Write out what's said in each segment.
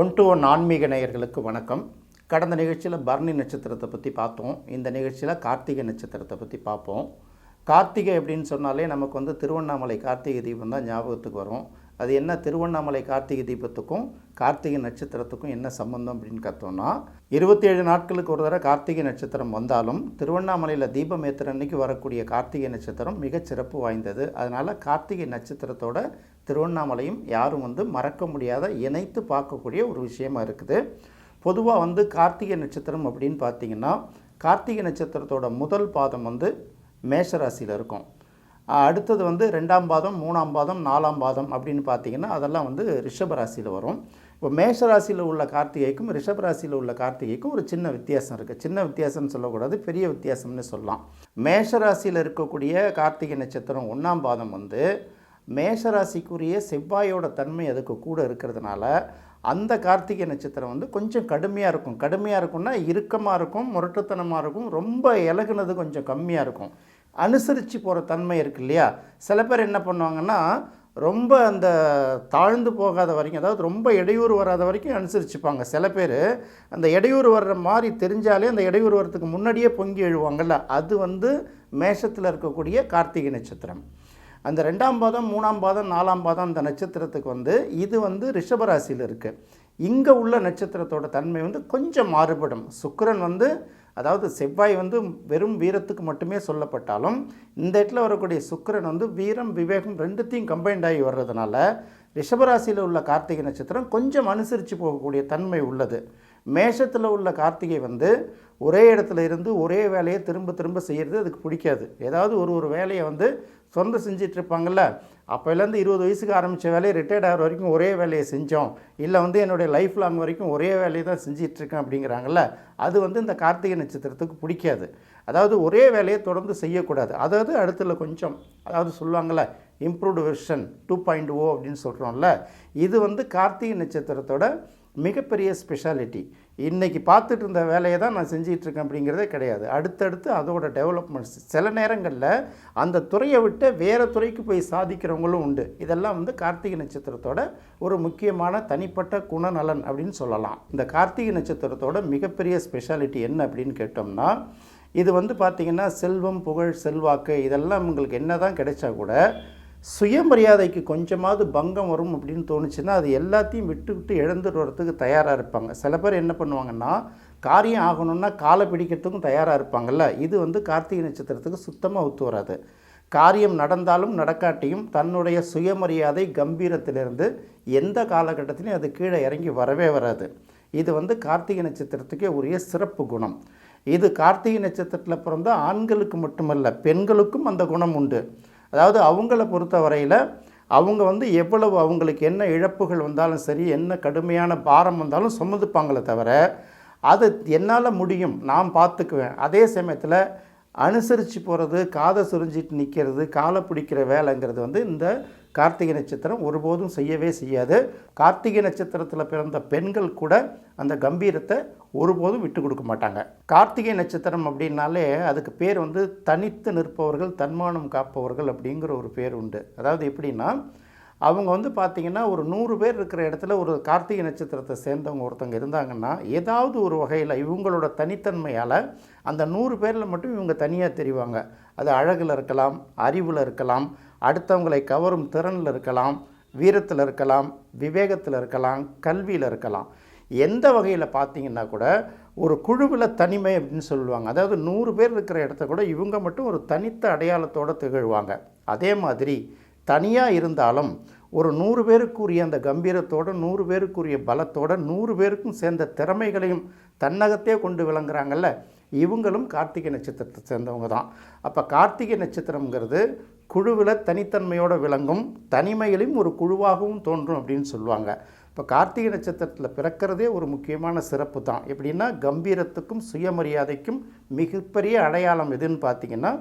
One to one ஆன்மீக நேயர்களுக்கு வணக்கம். கடந்த நிகழ்ச்சியில் பரணி நட்சத்திரத்தை பற்றி பார்த்தோம். இந்த நிகழ்ச்சியில் கார்த்திகை நட்சத்திரத்தை பற்றி பார்ப்போம். கார்த்திகை அப்படின்னு சொன்னாலே நமக்கு வந்து திருவண்ணாமலை கார்த்திகை தீபம் தான் ஞாபகத்துக்கு வரும். அது என்ன திருவண்ணாமலை கார்த்திகை தீபத்துக்கும் கார்த்திகை நட்சத்திரத்துக்கும் என்ன சம்பந்தம் அப்படின்னு பார்த்தோம்னா இருபத்தி ஏழு நாட்களுக்கு ஒரு தடவை கார்த்திகை நட்சத்திரம் வந்தாலும் திருவண்ணாமலையில் தீபம் ஏற்றுற அன்னைக்கு வரக்கூடிய கார்த்திகை நட்சத்திரம் மிக சிறப்பு வாய்ந்தது. அதனால் கார்த்திகை நட்சத்திரத்தோட திருவண்ணாமலையும் யாரும் வந்து மறக்க முடியாத இணைத்து பார்க்கக்கூடிய ஒரு விஷயமா இருக்குது. பொதுவாக வந்து கார்த்திகை நட்சத்திரம் அப்படின்னு பார்த்தீங்கன்னா கார்த்திகை நட்சத்திரத்தோட முதல் பாதம் வந்து மேஷராசியில் இருக்கும். அடுத்தது வந்து ரெண்டாம் பாதம் மூணாம் பாதம் நாலாம் பாதம் அப்படின்னு பார்த்தீங்கன்னா அதெல்லாம் வந்து ரிஷபராசியில் வரும். இப்போ மேஷராசியில் உள்ள கார்த்திகைக்கும் ரிஷபராசியில் உள்ள கார்த்திகைக்கும் ஒரு சின்ன வித்தியாசம் இருக்குது சின்ன வித்தியாசம்னு சொல்லக்கூடாது பெரிய வித்தியாசம்னு சொல்லலாம். மேஷராசியில் இருக்கக்கூடிய கார்த்திகை நட்சத்திரம் ஒன்றாம் பாதம் வந்து மேஷராசிக்குரிய செவ்வாயோட தன்மை அதுக்கு கூட இருக்கிறதுனால அந்த கார்த்திகை நட்சத்திரம் வந்து கொஞ்சம் கடுமையாக இருக்கும். கடுமையாக இருக்கும்னா இறுக்கமாக இருக்கும் முரட்டுத்தனமாக இருக்கும் ரொம்ப இலகுனது கொஞ்சம் கம்மியாக இருக்கும். அனுசரித்து போகிற தன்மை இருக்கு இல்லையா? சில பேர் என்ன பண்ணுவாங்கன்னா ரொம்ப அந்த தாழ்ந்து போகாத வரைக்கும் அதாவது ரொம்ப இடையூறு வராத வரைக்கும் அனுசரிச்சுப்பாங்க. சில பேர் அந்த இடையூறு வர்ற மாதிரி தெரிஞ்சாலே அந்த இடையூறு வர்றதுக்கு முன்னாடியே பொங்கி எழுவாங்கல்ல அது வந்து மேஷத்தில் இருக்கக்கூடிய கார்த்திகை நட்சத்திரம். அந்த ரெண்டாம் பாதம் மூணாம் பாதம் நாலாம் பாதம் அந்த நட்சத்திரத்துக்கு வந்து இது வந்து ரிஷபராசியில் இருக்குது இங்கே உள்ள நட்சத்திரத்தோட தன்மை வந்து கொஞ்சம் மாறுபடும். சுக்கரன் வந்து அதாவது செவ்வாய் வந்து வெறும் வீரத்துக்கு மட்டுமே சொல்லப்பட்டாலும் இந்த இடத்துல வரக்கூடிய சுக்கரன் வந்து வீரம் விவேகம் ரெண்டுத்தையும் கம்பைன்ட் ஆகி வர்றதுனால ரிஷபராசியில் உள்ள கார்த்திகை நட்சத்திரம் கொஞ்சம் அனுசரித்து போகக்கூடிய தன்மை உள்ளது. மேஷத்தில் உள்ள கார்த்திகை வந்து ஒரே இடத்துல இருந்து ஒரே வேலையை திரும்ப திரும்ப செய்கிறது அதுக்கு பிடிக்காது. ஏதாவது ஒரு ஒரு வேலையை வந்து சொந்த செஞ்சிட்டு இருப்பாங்கல்ல அப்போலேருந்து இருபது வயசுக்கு ஆரம்பித்த வேலையை ரிட்டையர்ட் ஆகிற வரைக்கும் ஒரே வேலையை செஞ்சோம். இல்லை வந்து என்னுடைய லைஃப் லாங் வரைக்கும் ஒரே வேலையை தான் செஞ்சிட்ருக்கேன் அப்படிங்கிறாங்கல்ல அது வந்து இந்த கார்த்திகை நட்சத்திரத்துக்கு பிடிக்காது. அதாவது ஒரே வேலையை தொடர்ந்து செய்யக்கூடாது. அதாவது அடுத்துல கொஞ்சம் அதாவது சொல்லுவாங்கள்ல improved version two point O அப்படின்னு சொல்கிறோம்ல இது வந்து கார்த்திகை நட்சத்திரத்தோட மிகப்பெரிய ஸ்பெஷாலிட்டி இன்றைக்கி பார்த்துட்டு இருந்த வேலையை தான் நான் செஞ்சிகிட்ருக்கேன் அப்படிங்கிறதே கிடையாது. அடுத்தடுத்து அதோட டெவலப்மெண்ட்ஸ் சில நேரங்களில் அந்த துறையை விட்டு வேறு துறைக்கு போய் சாதிக்கிறவங்களும் உண்டு. இதெல்லாம் வந்து கார்த்திகை நட்சத்திரத்தோட ஒரு முக்கியமான தனிப்பட்ட குணநலன் அப்படின்னு சொல்லலாம். இந்த கார்த்திகை நட்சத்திரத்தோட மிகப்பெரிய ஸ்பெஷாலிட்டி என்ன அப்படின்னு கேட்டோம்னா இது வந்து பார்த்திங்கன்னா செல்வம் புகழ் செல்வாக்கு இதெல்லாம் உங்களுக்கு என்ன தான் கிடைச்சா கூட சுயமரியாதைக்கு கொஞ்சமாவது பங்கம் வரும் அப்படின்னு தோணுச்சுன்னா அது எல்லாத்தையும் விட்டு விட்டு இழந்துட்டு வரத்துக்கு தயாராக இருப்பாங்க. சில பேர் என்ன பண்ணுவாங்கன்னா காரியம் ஆகணும்னா காலை பிடிக்கிறதுக்கும் தயாராக இருப்பாங்கல்ல. இது வந்து கார்த்திகை நட்சத்திரத்துக்கு சுத்தமாக ஒத்து வராது. காரியம் நடந்தாலும் நடக்காட்டியும் தன்னுடைய சுயமரியாதை கம்பீரத்திலிருந்து எந்த காலகட்டத்திலையும் அது கீழே இறங்கி வரவே வராது. இது வந்து கார்த்திகை நட்சத்திரத்துக்கே உரிய சிறப்பு குணம். இது கார்த்திகை நட்சத்திரத்தில் பிறந்த ஆண்களுக்கு மட்டுமல்ல பெண்களுக்கும் அந்த குணம் உண்டு. அதாவது அவங்கள பொறுத்த வரையில் அவங்க வந்து எவ்வளவு அவங்களுக்கு என்ன இழப்புகள் வந்தாலும் சரி என்ன கடுமையான பாரம் வந்தாலும் சுமந்துப்பாங்களே தவிர அது என்னால் முடியும் நான் பார்த்துக்குவேன் அதே சமயத்தில் அனுசரித்து போகிறது காதை சுரிஞ்சிட்டு நிற்கிறது காலை பிடிக்கிற வேலைங்கிறது வந்து இந்த கார்த்திகை நட்சத்திரம் ஒருபோதும் செய்யவே செய்யாது. கார்த்திகை நட்சத்திரத்தில் பிறந்த பெண்கள் கூட அந்த கம்பீரத்தை ஒருபோதும் விட்டு கொடுக்க மாட்டாங்க. கார்த்திகை நட்சத்திரம் அப்படின்னாலே அதுக்கு பேர் வந்து தனித்து நிற்பவர்கள் தன்மானம் காப்பவர்கள் அப்படிங்கிற ஒரு பேர் உண்டு. அதாவது எப்படின்னா அவங்க வந்து பார்த்திங்கன்னா ஒரு நூறு பேர் இருக்கிற இடத்துல ஒரு கார்த்திகை நட்சத்திரத்தை சேர்ந்தவங்க ஒருத்தவங்க இருந்தாங்கன்னா ஏதாவது ஒரு வகையில் இவங்களோட தனித்தன்மையால் அந்த நூறு பேரில் மட்டும் இவங்க தனியாக தெரிவாங்க. அது அழகில் இருக்கலாம் அறிவில் இருக்கலாம் அடுத்தவங்களை கவரும் திறனில் இருக்கலாம் வீரத்தில் இருக்கலாம் விவேகத்தில் இருக்கலாம் கல்வியில் இருக்கலாம். எந்த வகையில் பார்த்தீங்கன்னா கூட ஒரு குழுவில் தனிமை அப்படின்னு சொல்லுவாங்க. அதாவது நூறு பேர் இருக்கிற இடத்த கூட இவங்க மட்டும் ஒரு தனித்த அடையாளத்தோடு திகழ்வாங்க. அதே மாதிரி தனியாக இருந்தாலும் ஒரு நூறு பேருக்குரிய அந்த கம்பீரத்தோட நூறு பேருக்குரிய பலத்தோட நூறு பேருக்கும் சேர்ந்த திறமைகளையும் தன்னகத்தே கொண்டு விளங்குறாங்கல்ல. இவங்களும் கார்த்திகை நட்சத்திரத்தை சேர்ந்தவங்க தான். அப்போ கார்த்திகை நட்சத்திரங்கிறது குழுவில் தனித்தன்மையோடு விளங்கும் தனிமையிலும் ஒரு குழுவாகவும் தோன்றும் அப்படின்னு சொல்லுவாங்க. இப்போ கார்த்திகை நட்சத்திரத்தில் பிறக்கிறதே ஒரு முக்கியமான சிறப்பு தான். எப்படின்னா கம்பீரத்துக்கும் சுயமரியாதைக்கும் மிகப்பெரிய அடையாளம் எதுன்னு பார்த்தீங்கன்னா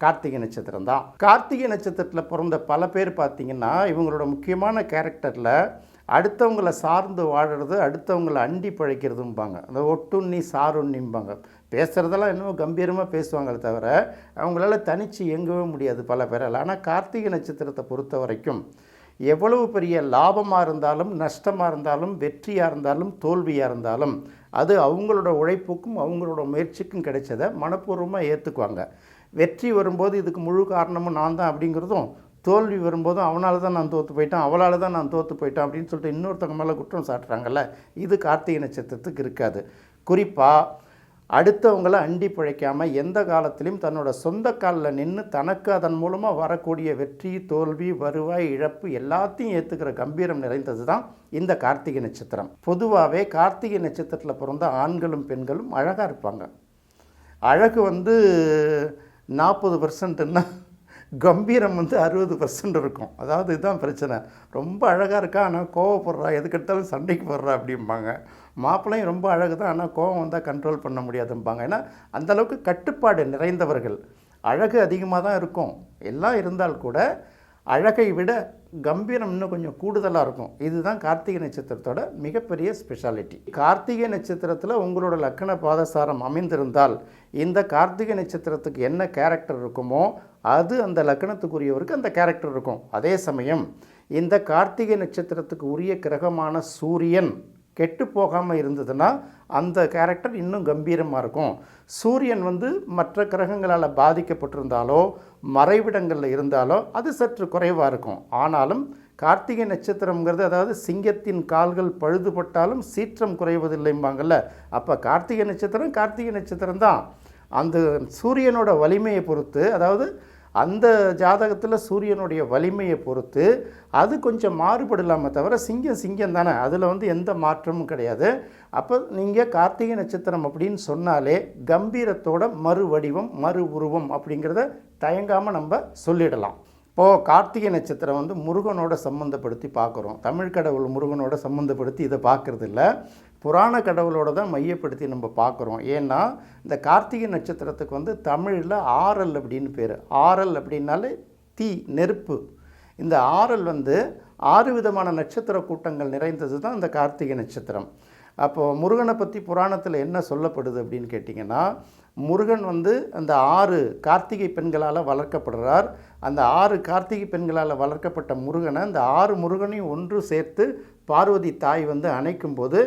கார்த்திகை நட்சத்திரம் தான். கார்த்திகை நட்சத்திரத்தில் பிறந்த பல பேர் பார்த்தீங்கன்னா இவங்களோட முக்கியமான கேரக்டரில் அடுத்தவங்களை சார்ந்து வாழறது அடுத்தவங்களை அண்டி பழைக்கிறதும்பாங்க. அந்த ஒட்டுண்ணி சாருண்ணிம்பாங்க. பேசுகிறதெல்லாம் இன்னும் கம்பீரமாக பேசுவாங்களே தவிர அவங்களால தனித்து இயங்கவே முடியாது பல பேரால். ஆனால் கார்த்திகை நட்சத்திரத்தை பொறுத்த வரைக்கும் எவ்வளவு பெரிய லாபமாக இருந்தாலும் நஷ்டமாக இருந்தாலும் வெற்றியாக இருந்தாலும் தோல்வியாக இருந்தாலும் அது அவங்களோட உழைப்புக்கும் அவங்களோட முயற்சிக்கும் கிடைச்சதை மனப்பூர்வமாக ஏற்றுக்குவாங்க வெற்றி வரும்போது இதுக்கு முழு காரணமும் நான் தான் அப்படிங்கிறதும் தோல்வி வரும்போதும் அவனால் தான் நான் தோற்று போயிட்டேன் அவளால் தான் நான் தோற்று போயிட்டேன் அப்படின்னு சொல்லிட்டு இன்னொருத்தவங்க மேலே குற்றம் சாட்டுறாங்கல்ல இது கார்த்திகை நட்சத்திரத்துக்கு இருக்காது. குறிப்பாக அடுத்தவங்கள அண்டி பிழைக்காமல் எந்த காலத்திலையும் தன்னோட சொந்த காலில் நின்று தனக்கு அதன் மூலமாக வரக்கூடிய வெற்றி தோல்வி வருவாய் இழப்பு எல்லாத்தையும் ஏற்றுக்கிற கம்பீரம் நிறைந்தது தான் இந்த கார்த்திகை நட்சத்திரம். பொதுவாகவே கார்த்திகை நட்சத்திரத்தில் பிறந்த ஆண்களும் பெண்களும் அழகாக இருப்பாங்க. அழகு வந்து நாற்பது பர்சன்ட்னா கம்பீரம் வந்து அறுபது பர்சன்ட் இருக்கும். அதாவது இதுதான் பிரச்சனை. ரொம்ப அழகாக இருக்கா? ஆனால் கோவப்படுறா எதுக்கெடுத்தாலும் சண்டைக்கு போடுறா அப்படிம்பாங்க. மாப்பிள்ளையும் ரொம்ப அழகு தான். ஆனால் கோவம் வந்தால் கண்ட்ரோல் பண்ண முடியாதும்பாங்க. ஏன்னா அந்தளவுக்கு கட்டுப்பாடு நிறைந்தவர்கள். அழகு அதிகமாக தான் இருக்கும். எல்லாம் இருந்தால் கூட அழகை விட கம்பீரம் இன்னும் கொஞ்சம் கூடுதலாக இருக்கும். இதுதான் கார்த்திகை நட்சத்திரத்தோட மிகப்பெரிய ஸ்பெஷாலிட்டி கார்த்திகை நட்சத்திரத்தில் உங்களோட லக்கண பாதசாரம் அமைந்திருந்தால் இந்த கார்த்திகை நட்சத்திரத்துக்கு என்ன கேரக்டர் இருக்குமோ அது அந்த லக்கணத்துக்குரியவருக்கு அந்த கேரக்டர் இருக்கும். அதே சமயம் இந்த கார்த்திகை நட்சத்திரத்துக்கு உரிய கிரகமான சூரியன் கெட்டு போகாமல் இருந்ததுன்னா அந்த கேரக்டர் இன்னும் கம்பீரமாக இருக்கும். சூரியன் வந்து மற்ற கிரகங்களால் பாதிக்கப்பட்டிருந்தாலோ மறைவிடங்களில் இருந்தாலோ அது சற்று குறைவாக இருக்கும். ஆனாலும் கார்த்திகை நட்சத்திரம்ங்கிறது அதாவது சிங்கத்தின் கால்கள் பழுதுபட்டாலும் சீற்றம் குறைவதில்லைம்பாங்கல்ல. அப்போ கார்த்திகை நட்சத்திரம் கார்த்திகை நட்சத்திரம் தான். அந்த சூரியனோட வலிமையை பொறுத்து அதாவது அந்த ஜாதகத்தில் சூரியனுடைய வலிமையை பொறுத்து அது கொஞ்சம் மாறுபடலாமே தவிர சிங்கம் சிங்கம் தானே. அதில் வந்து எந்த மாற்றமும் கிடையாது. அப்போ நீங்கள் கார்த்திகை நட்சத்திரம் அப்படின்னு சொன்னாலே கம்பீரத்தோட மறு வடிவம் மறு உருவம் அப்படிங்கிறத தயங்காமல் நம்ம சொல்லிடலாம். இப்போது கார்த்திகை நட்சத்திரம் வந்து முருகனோட சம்மந்தப்படுத்தி பார்க்குறோம். தமிழ் கடவுள் முருகனோட சம்மந்தப்படுத்தி இதை பார்க்குறது இல்லை புராண கடவுளோட தான் மையப்படுத்தி நம்ம பார்க்குறோம். ஏன்னா இந்த கார்த்திகை நட்சத்திரத்துக்கு வந்து தமிழில் ஆரல் அப்படின்னு பேர். ஆரல் அப்படின்னாலே தீ நெருப்பு. இந்த ஆரல் வந்து ஆறு விதமான நட்சத்திர கூட்டங்கள் நிறைந்தது தான் இந்த கார்த்திகை நட்சத்திரம். அப்போது முருகனை பற்றி புராணத்தில் என்ன சொல்லப்படுது அப்படின்னு கேட்டிங்கன்னா முருகன் வந்து அந்த ஆறு கார்த்திகை பெண்களால் வளர்க்கப்படுறார். அந்த ஆறு கார்த்திகை பெண்களால் வளர்க்கப்பட்ட முருகனை அந்த ஆறு முருகனையும் ஒன்று சேர்த்து பார்வதி தாய் வந்து அணைக்கும் போது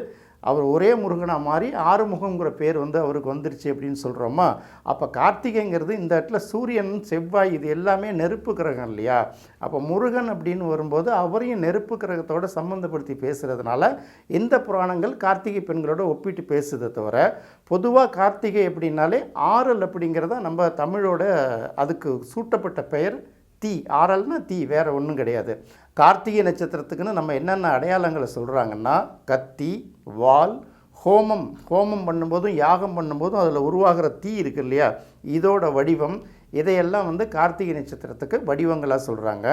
அவர் ஒரே முருகனாக மாறி ஆறுமுகங்கிற பேர் வந்து அவருக்கு வந்துருச்சு அப்படின்னு சொல்கிறோமா அப்போ கார்த்திகைங்கிறது இந்த இடத்துல சூரியன் செவ்வாய் இது எல்லாமே நெருப்பு கிரகம் இல்லையா? அப்போ முருகன் அப்படின்னு வரும்போது அவரையும் நெருப்பு கிரகத்தோட சம்மந்தப்படுத்தி பேசுகிறதுனால இந்த புராணங்கள் கார்த்திகை பெண்களோட ஒப்பிட்டு பேசுதை தவிர பொதுவாக கார்த்திகை அப்படின்னாலே ஆறல் அப்படிங்கிறத நம்ம தமிழோட அதுக்கு சூட்டப்பட்ட பெயர். தீ ஆறல்னா தீ வேறு ஒன்றும் கிடையாது. கார்த்திகை நட்சத்திரத்துக்குன்னு நம்ம என்னென்ன அடையாளங்களை சொல்கிறாங்கன்னா கத்தி வால் ஹோமம். ஹோமம் பண்ணும்போதும் யாகம் பண்ணும்போதும் அதில் உருவாகிற தீ இருக்கு இல்லையா? இதோட வடிவம். இதையெல்லாம் வந்து கார்த்திகை நட்சத்திரத்துக்கு வடிவங்களாக சொல்கிறாங்க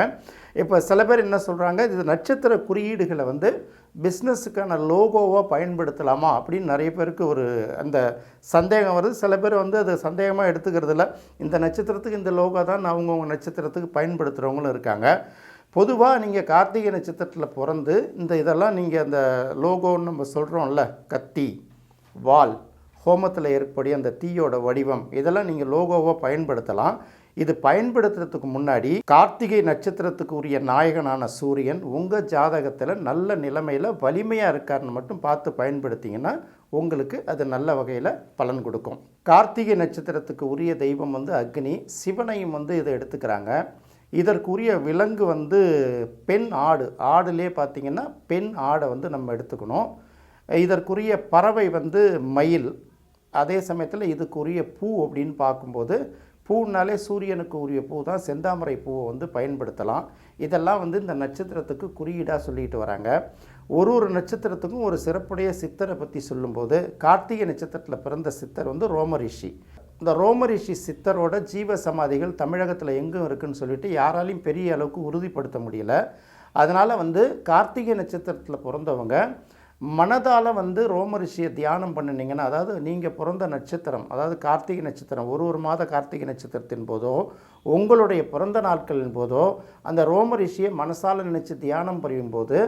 இப்போ சில பேர் என்ன சொல்கிறாங்க இது நட்சத்திர குறியீடுகளை வந்து பிஸ்னஸுக்கான லோகோவாக பயன்படுத்தலாமா? அப்படின்னு நிறைய பேருக்கு ஒரு அந்த சந்தேகம் வருது. சில பேர் வந்து அது சந்தேகமாக எடுத்துக்கிறது இல்லை இந்த நட்சத்திரத்துக்கு இந்த லோகோ தான் அவங்கவுங்க நட்சத்திரத்துக்கு பயன்படுத்துகிறவங்களும் இருக்காங்க. பொதுவாக நீங்கள் கார்த்திகை நட்சத்திரத்தில் பிறந்து இந்த இதெல்லாம் நீங்கள் அந்த லோகோன்னு நம்ம சொல்கிறோம்ல கத்தி வால் ஹோமத்தில் ஏற்படிய அந்த தீயோட வடிவம் இதெல்லாம் நீங்கள் லோகோவாக பயன்படுத்தலாம். இது பயன்படுத்துறதுக்கு முன்னாடி கார்த்திகை நட்சத்திரத்துக்கு உரிய நாயகனான சூரியன் உங்கள் ஜாதகத்தில் நல்ல நிலைமையில் வலிமையாக இருக்காருன்னு மட்டும் பார்த்து பயன்படுத்திங்கன்னா உங்களுக்கு அது நல்ல வகையில் பலன் கொடுக்கும். கார்த்திகை நட்சத்திரத்துக்கு உரிய தெய்வம் வந்து அக்னி சிவனையும் வந்து இதை எடுத்துக்கிறாங்க. இதற்குரிய விலங்கு வந்து பெண் ஆடு. ஆடுலே பார்த்திங்கன்னா பெண் ஆடை வந்து நம்ம எடுத்துக்கணும். இதற்குரிய பறவை வந்து மயில். அதே சமயத்தில் இதுக்குரிய பூ அப்படின்னு பார்க்கும்போது பூனாலே சூரியனுக்கு உரிய பூ தான் செந்தாமரை பூவை வந்து பயன்படுத்தலாம். இதெல்லாம் வந்து இந்த நட்சத்திரத்துக்கு குறியீடாக சொல்லிட்டு வராங்க. ஒரு ஒரு நட்சத்திரத்துக்கும் ஒரு சிறப்புடைய சித்தரை பற்றி சொல்லும்போது கார்த்திகை நட்சத்திரத்தில் பிறந்த சித்தர் வந்து ரோமரிஷி இந்த ரோமரிஷி சித்தரோட ஜீவ சமாதிகள் தமிழகத்தில் எங்கும் இருக்குன்னு சொல்லிட்டு யாராலையும் பெரிய அளவுக்கு உறுதிப்படுத்த முடியல. அதனால் வந்து கார்த்திகை நட்சத்திரத்தில் பிறந்தவங்க மனதால் வந்து ரோமரிஷியை தியானம் பண்ணினீங்கன்னா அதாவது நீங்கள் பிறந்த நட்சத்திரம் அதாவது கார்த்திகை நட்சத்திரம் ஒரு ஒரு மாத கார்த்திகை நட்சத்திரத்தின் போதோ உங்களுடைய பிறந்த நாட்களின் போதோ அந்த ரோமரிஷியை மனசால் நினச்சி தியானம் புரியும் போது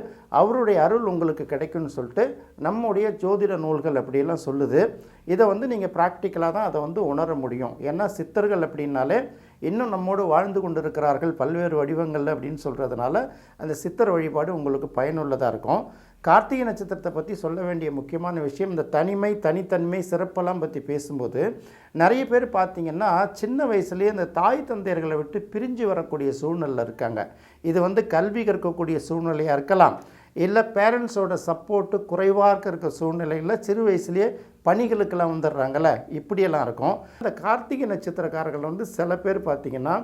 அவருடைய அருள் உங்களுக்கு கிடைக்கும்னு சொல்லிட்டு நம்முடைய ஜோதிட நூல்கள் அப்படியெல்லாம் சொல்லுது. இதை வந்து நீங்கள் ப்ராக்டிக்கலாக தான் அதை வந்து உணர முடியும். ஏன்னா சித்தர்கள் அப்படின்னாலே இன்னும் நம்மோடு வாழ்ந்து கொண்டிருக்கிறார்கள் பல்வேறு வடிவங்களில் அப்படின்னு சொல்கிறதுனால அந்த சித்தர் வழிபாடு உங்களுக்கு பயனுள்ளதாக இருக்கும். கார்த்திகை நட்சத்திரத்தை பற்றி சொல்ல வேண்டிய முக்கியமான விஷயம் இந்த தனிமை தனித்தன்மை சிறப்பெல்லாம் பற்றி பேசும்போது நிறைய பேர் பார்த்திங்கன்னா சின்ன வயசுலேயே இந்த தாய் தந்தையர்களை விட்டு பிரிஞ்சு வரக்கூடிய சூழ்நிலை இருக்காங்க. இது வந்து கல்வி கற்கக்கூடிய சூழ்நிலையாக இருக்கலாம். இல்லை பேரண்ட்ஸோட சப்போர்ட்டு குறைவாக இருக்க சூழ்நிலையில் சிறு வயசுலேயே பணிகளுக்கெல்லாம் வந்துடுறாங்கல்ல. இப்படியெல்லாம் இருக்கும். இந்த கார்த்திகை நட்சத்திரக்காரர்கள் வந்து சில பேர் பார்த்திங்கன்னா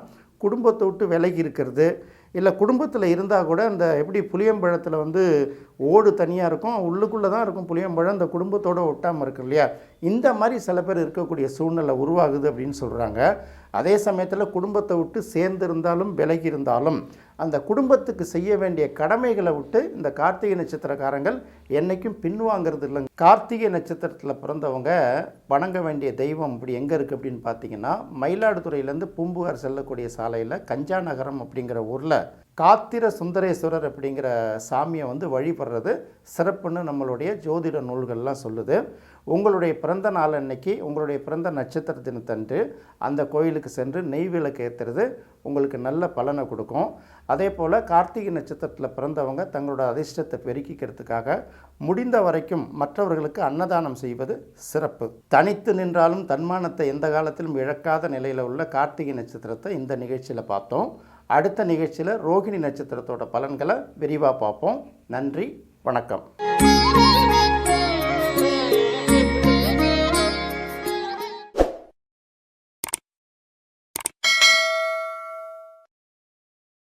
குடும்பத்தை விட்டு விலகி இருக்கிறது. இல்லை குடும்பத்தில் இருந்தால் கூட அந்த எப்படி புளியம்பழத்தில் வந்து ஓடு தனியாக இருக்கும் உள்ளுக்குள்ளே தான் இருக்கும் புளியம்பழம் அந்த குடும்பத்தோடு ஒட்டாமல் இருக்கும் இல்லையா? இந்த மாதிரி சில பேர் இருக்கக்கூடிய சூழ்நிலை உருவாகுது அப்படின்னு சொல்கிறாங்க அதே சமயத்தில் குடும்பத்தை விட்டு சேர்ந்து இருந்தாலும் விலகி இருந்தாலும் அந்த குடும்பத்துக்கு செய்ய வேண்டிய கடமைகளை விட்டு இந்த கார்த்திகை நட்சத்திரக்காரங்கள் என்றைக்கும் பின்வாங்கிறது இல்லைங்க. கார்த்திகை நட்சத்திரத்தில் பிறந்தவங்க வணங்க வேண்டிய தெய்வம் இப்படி எங்கே இருக்குது அப்படின்னு பார்த்தீங்கன்னா மயிலாடுதுறையிலேருந்து பூம்புகார் செல்லக்கூடிய சாலையில் கஞ்சா நகரம் அப்படிங்கிற ஊரில் காத்திர சுந்தரேஸ்வரர் அப்படிங்கிற சாமியை வந்து வழிபடுறது சிறப்புன்னு நம்மளுடைய ஜோதிட நூல்கள்லாம் சொல்லுது. உங்களுடைய பிறந்த நாள் அன்னைக்கு உங்களுடைய பிறந்த நட்சத்திர தினத்தன்று அந்த கோயிலுக்கு சென்று நெய் விளக்கு ஏற்றுறது உங்களுக்கு நல்ல பலனை கொடுக்கும். அதே போல் கார்த்திகை நட்சத்திரத்தில் பிறந்தவங்க தங்களோட அதிர்ஷ்டத்தை பெருக்கிக்கிறதுக்காக முடிந்த வரைக்கும் மற்றவர்களுக்கு அன்னதானம் செய்வது சிறப்பு. தனித்து நின்றாலும் தன்மானத்தை எந்த காலத்திலும் இழக்காத நிலையில் உள்ள கார்த்திகை நட்சத்திரத்தை இந்த நிகழ்ச்சியில் பார்த்தோம். அடுத்த நிகழ்ச்சியில் ரோகிணி நட்சத்திரத்தோட பலன்களை விரிவாக பார்ப்போம். நன்றி வணக்கம்.